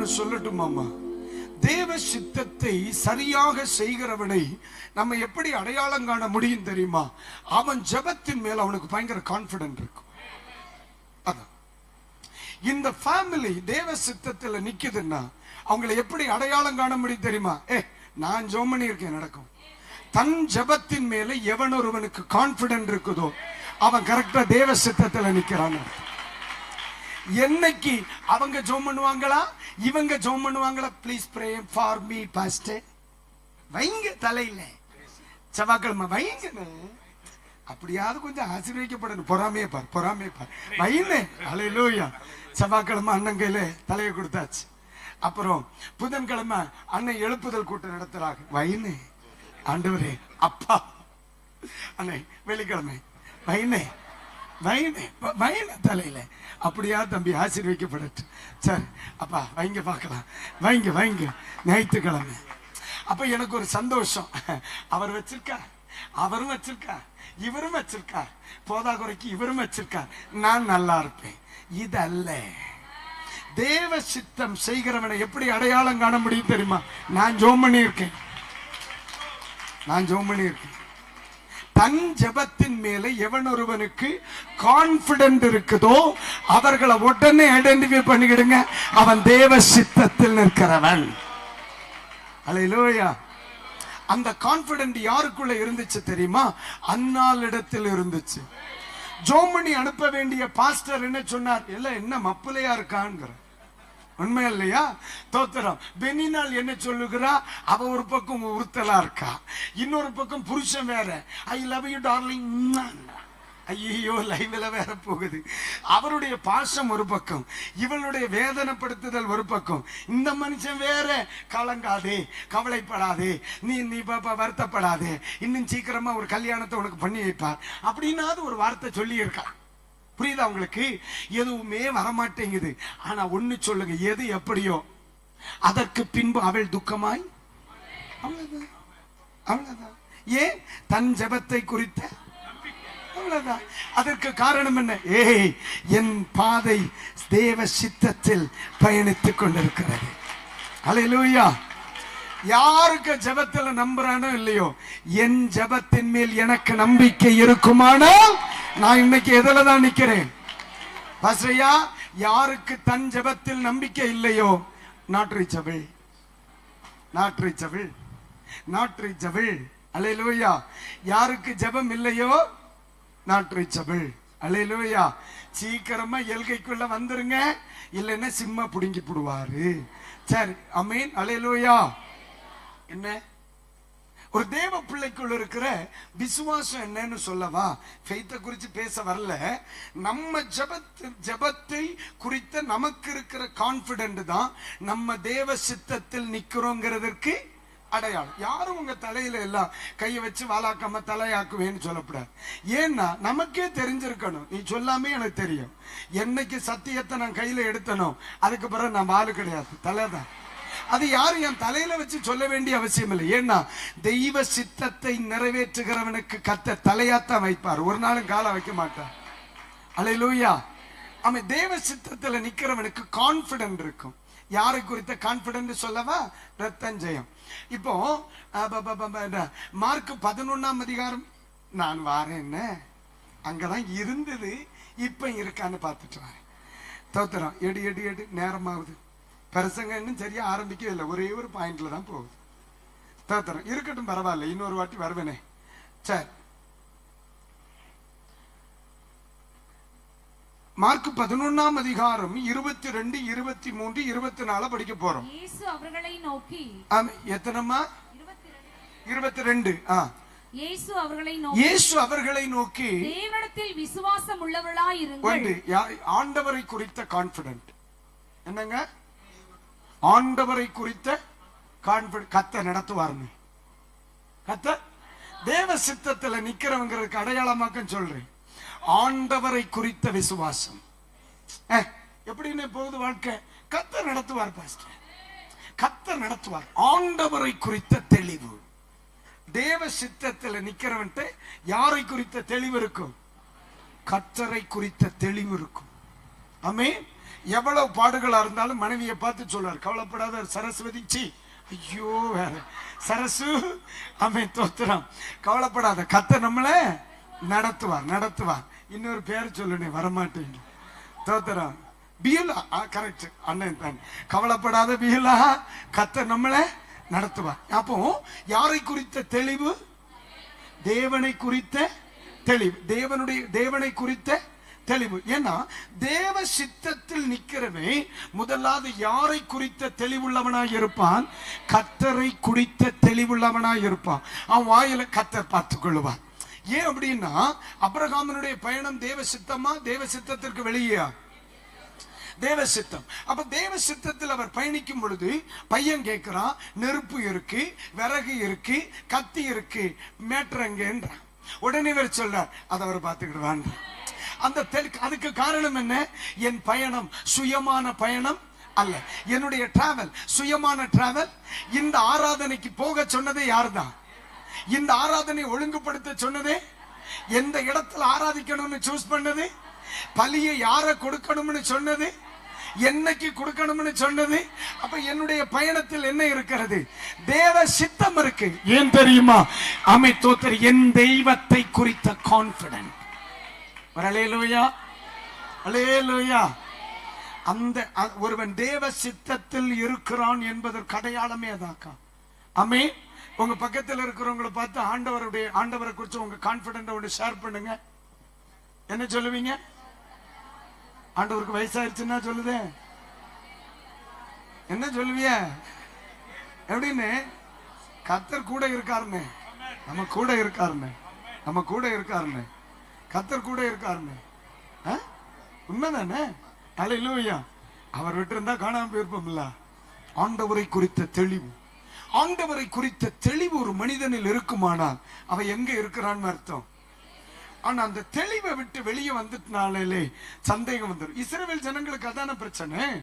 ஒன்று சொல்லட்டுமாமா தேவ சித்தத்தை சரியாக செய்கிறவனை நம்ம எப்படி அடையாளம் காண முடியும் தெரியுமா? அவன் ஜபத்தின் மேல் அவனுக்கு பயங்கர கான்பிடன்ட் இருக்கும். அதான். இந்த ஃபேமிலி தேவ சித்தத்தில் நிக்குதுன்னா அவங்களை எப்படி அடையாளம் காண முடியும் தெரியுமா? ஏ நான் ஜோம் பண்ணியிருக்கேன் நடக்கும். தன் ஜபத்தின் மேல எவன் ஒருவனுக்கு கான்பிடன்ட் இருக்குதோ அவன் கரெக்டா தேவ சித்தத்தில் நிக்கிறான் என்னைக்கு அவங்க ஜோம் பண்ணுவாங்களா? இவங்க ஜோம் பண்ணுவாங்களா? Please pray for me paste வைங்க தலையில. செவ்வாய்க்கிழமை வைங்க அப்படியாவது கொஞ்சம் ஆசீர்வதிக்கப்படணும். பொறாமையே பார் பொறாமையே பார். வைன்னு அலையிலூயா செவ்வாய்க்கிழமை அண்ணன் கையில தலையை கொடுத்தாச்சு. அப்புறம் புதன்கிழமை அண்ணன் எழுப்புதல் கூட்டம் நடத்துறாங்க. வைன்னு ஆண்டவரே அப்பா. அண்ணே வெள்ளிக்கிழமை. வைனே வைனே வைன தலையில. அப்படியா தம்பி ஆசீர்வதிக்கப்படட்டு சரி அப்பா வைங்க பார்க்கலாம். வைங்க வைங்க. ஞாயிற்றுக்கிழமை. அப்ப எனக்கு ஒரு சந்தோஷம். அவர் வச்சிருக்கார். அவரும் வச்சிருக்கார். இவரும் வச்சிருக்கார். போதா குறைக்கு இவரும் வச்சிருக்கார். நான் நல்லா இருப்பேன். இது அல்ல தேவ சித்தம் செய்கிறவனை எப்படி அடையாளம் காண முடியும் தெரியுமா? நான் ஜோம் பண்ணியிருக்கேன். நான் ஜோம் பண்ணியிருக்கேன். தன் ஜெபத்தின் மேலே எவன் ஒருவனுக்கு கான்பிடன்ட் இருக்குதோ அவர்களை உடனே ஐடென்டிஃபை பண்ணிக்கிடுங்க. அவன் தேவ சித்தத்தில் நிற்கிறவன். அலையிலோயா அந்த கான்பிடன்ட் யாருக்குள்ள இருந்துச்சு தெரியுமா? அன்னாள் இடத்தில் இருந்துச்சு ஜோமணி அனுப்ப வேண்டிய பாஸ்டர் என்ன சொன்னார்? எல்லாம் என்ன மப்பிளையா இருக்கான்ங்கிற உண்மை இல்லையா? தோத்திரம். பெனினால் என்ன சொல்லுகிறா? அவ ஒரு பக்கம் உறுத்தலா இருக்கா. இன்னொரு பக்கம் புருஷன் வேற. ஐ லவ் யூ டார்லிங் ஐயோ லைவ்ல வேற போகுது. அவருடைய பாசம் ஒரு பக்கம். இவளுடைய வேதனைப்படுத்துதல் ஒரு பக்கம். இந்த மனுஷன் வேற. கலங்காதே கவலைப்படாதே. நீ நீ பாப்பா வருத்தப்படாதே. இன்னும் சீக்கிரமா ஒரு கல்யாணத்தை உனக்கு பண்ணி வைப்பார். அப்படின்னாவது ஒரு வார்த்தை சொல்லி புரியுதா உங்களுக்கு? எதுவுமே வரமாட்டேங்குது. ஆனா ஒண்ணு சொல்லுங்க எது எப்படியோ. அதற்கு பின்பு அவள் துக்கமாய்? அவ்வளவுதான். அவ்வளவுதான். ஏன்? தன் ஜெபத்தை குறித்த அவ்வளவுதான். அதற்கு காரணம் என்ன? ஏய் என் பாதை தேவ சித்தத்தில் பயணித்துக் கொண்டிருக்கிறது. அல்லேலூயா யாருக்கு ஜெபத்துல நம்புறானோ இல்லையோ என் ஜெபத்தின் மேல் எனக்கு நம்பிக்கை இருக்குமானால் நான் இன்னைக்கு எதில் தான் நிக்கிறேன்? பாஸ்ரையா யாருக்கு தன் ஜெபத்தில் நம்பிக்கை இல்லையோ? நாட் ரீச்சபிள் நாட் ரீச்சபிள் யாருக்கு ஜெபம் இல்லையோ? நாட் ரீச்சபிள் சீக்கிரமா எல்கைக்குள்ள வந்துருங்க. இல்லைன்னா சிம்ம புடுங்கி போடுவாரு. சரி அமீன் அல்லேலூயா என்ன? ஒரு தேவ பிள்ளைக்குள்ள இருக்கிற விசுவாசம் என்னன்னு சொல்லவா? ஃபெய்த்தை குறித்து பேச வரல. நம்ம ஜெபத்து ஜெபத்தை குறித்த நமக்கு இருக்கிற கான்பிடென்ட் தான் நம்ம தேவ சித்தத்தில் நிற்கிறோங்கிறதற்கு அடையாளம். யாரும் உங்க தலையில எல்லாம் கையை வச்சு வாலாக்காம தலையாக்குவேன்னு சொல்லக்கூடாது. ஏன்னா நமக்கே தெரிஞ்சிருக்கணும். நீ சொல்லாமே எனக்கு தெரியும். என்னைக்கு சத்தியத்தை நான் கையில எடுத்தனோ அதுக்கு பிறகு நான் வாலு கிடையாது. தலைதான் அது யாரும் என் தலையில வச்சு சொல்ல வேண்டிய அவசியம் இல்லை. ஏன்னா தெய்வ சித்தத்தை நிறைவேற்றுகிறவனுக்கு கத்த தலையாத்தான் வைப்பார். ஒரு நாளும் காலை வைக்க மாட்டார். அலையிலூயா. அவன் தேவ சித்தத்துல நிக்கிறவனுக்கு கான்பிடன்ட் இருக்கும். யாரை குறித்த கான்பிடன்ட் சொல்லவா? ரத்தஞ்சயம். இப்போ மார்க் பதினொன்னாம் அதிகாரம். நான் வாரேன் என்ன அங்கதான் இருந்தது. இப்ப இருக்கான்னு பார்த்துட்டு வரேன். தோத்துறோம் எடு எடு எடு. நேரமாகுது. பிரசங்க இன்னும் சரியா ஆரம்பிக்கவே இல்லை. ஒரே ஒரு பாயிண்ட்ல தான் போகுது. தோத்துறோம் இருக்கட்டும் பரவாயில்ல. இன்னொரு வாட்டி வருவேனே. சரி மார்க் பதினொன்னாம் அதிகாரம் இருபத்தி ரெண்டு இருபத்தி மூன்று இருபத்தி நாலு படிக்க போறோம். அவர்களை நோக்கி. எத்தனைமா இருபத்தி ரெண்டு ஆ. இயேசு அவர்களை நோக்கி. இயேசு அவர்களை நோக்கி. தேவனிடத்தில் விசுவாசம் உள்ளவர்களாய் இருங்கள் ஆண்டவரை குறித்த கான்பிடன்ட் என்னங்க? ஆண்டவரை குறித்த கான்பிடன்ட் கத்த நடத்துவார்னு கத்த? தேவ சித்தத்துல நிக்கிறவங்களுக்கு அடையாளமாக்க சொல்றேன். ஆண்டவரை குறித்த விசுவாசம். அஹ், எப்படின்னு போகுது வாழ்க்கை? கத்த நடத்துவார் பாஸ்டர் கத்த நடத்துவார். ஆண்டவரை குறித்த தெளிவு. தேவ சித்தத்துல நிக்கிறவன்ட்டு யாரை குறித்த தெளிவு இருக்கும்? கத்தரை குறித்த தெளிவு இருக்கும். அமேன் எவ்வளவு பாடுகளா இருந்தாலும் மனைவியை பார்த்து சொல்றார் கவலைப்படாத சரஸ்வதி சி ஐயோ வேற. சரசு அமை தோத்துறான். கவலைப்படாத கத்த நம்மள நடத்துவார் நடத்துவார். இன்னொரு பேர் சொல்லுனே வரமாட்டேங்க தோத்துறான். பியலா கரெக்ட் அண்ணன் தான். கவலைப்படாத பியலா கத்த நம்மளை நடத்துவார். அப்போ யாரை குறித்த தெளிவு? தேவனை குறித்த தெளிவு. தேவனுடைய தேவனை குறித்த தெளிவு. ஏன்னா தேவ சித்தத்தில் நிக்கிறவன் முதலாவது யாரை குறித்த தெளிவுள்ளவனாய் இருப்பான்? கத்தரை குறித்த தெளிவுள்ளவனாய் இருப்பான். அவன் வாயில கத்தர் பார்த்து கொள்ளுவான் ஏன் அப்படின்னா அப்ரஹாமனுடைய பயணம் தேவ சித்தமா? தேவ சித்தத்திற்கு வெளியே தேவ சித்தம். அப்ப தேவ சித்தத்தில் அவர் பயணிக்கும் பொழுது பையன் கேட்கிறான் நெருப்பு இருக்கு விறகு இருக்கு கத்தி இருக்கு மேட்ரங்கன்றான் உடனே இவர் சொல்றார் அதை அவர் பார்த்துக்கிடுவான் அந்த அதுக்கு காரணம் என்ன? என் பயணம் சுயமான பயணம் அல்ல. என்னுடைய டிராவல் சுயமான டிராவல் இந்த ஆராதனைக்கு போக சொன்னதே யார்தான் இந்த ஆராதனை ஒழுங்குபடுத்த சொன்னதே? எந்த இடத்துல ஆராதிக்கணும்னு சூஸ் பண்ணது? பலியை யார கொடுக்கணும்னு சொன்னது? என்னைக்கு கொடுக்கணும்னு சொன்னது? அப்ப என்னுடைய பயணத்தில் என்ன இருக்கிறது? தேவ சித்தம் இருக்கு. ஏன் தெரியுமா? அமை தோத்தர் என் தெய்வத்தை குறித்த கான்பிடன்ட் அலேலூயா அலேலூயா அந்த ஒருவன் தேவ சித்தத்தில் இருக்கிறான் என்பதற்கு அடையாளமே அதாக்கா. அமே உங்க பக்கத்தில் இருக்கிறவங்களை பார்த்து ஆண்டவருடைய ஆண்டவரை குறித்து உங்க கான்பிடன்ட் ஒன்று ஷேர் பண்ணுங்க. என்ன சொல்லுவீங்க? ஆண்டவருக்கு வயசாயிருச்சுன்னா சொல்லுது. என்ன சொல்லுவிய? எப்படின்னு? கத்தர் கூட இருக்காருன்னு. நம்ம கூட இருக்காருன்னு. நம்ம கூட இருக்காருன்னு. கத்தர் கூட இருக்காருன்னு. ஆ? உண்மைதானே? அலையிலூயா. அவர் விட்டுருந்தா காணாம போயிருப்போம்ல. ஆண்டவரை குறித்த தெளிவு. ஆண்டவரை குறித்த தெளிவு ஒரு மனிதனில் இருக்குமானால் அவன் எங்க இருக்கிறான்னு அர்த்தம். ஆனா அந்த தெளிவை விட்டு வெளியே வந்துட்டனாலே சந்தேகம் வந்துடும் இஸ்ரேல் ஜனங்களுக்கு அதான பிரச்சனை?